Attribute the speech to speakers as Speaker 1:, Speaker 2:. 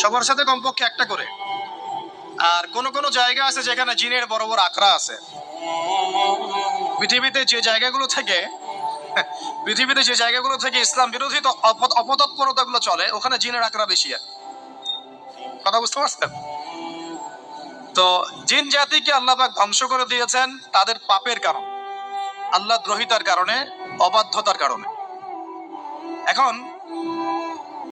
Speaker 1: সবার সাথে কমপক্ষে একটা করে। আর কোন কোন জায়গা আছে যেখানে জিনের বড় বড় আখড়া আছে। পৃথিবীতে যে জায়গাগুলো থেকে, পৃথিবীতে যে জায়গাগুলো থেকে ইসলাম বিরোধী অপতৎপরতাগুলো চলে, ওখানে জিনের আখড়া বেশি আর কথা বুঝতে পারছেন? তো জিন জাতিকে আল্লাহ ধ্বংস করে দিয়েছেন তাদের পাপের কারণ। আল্লাহ দ্রোহিতার কারণে, অবাধ্যতার কারণে। এখন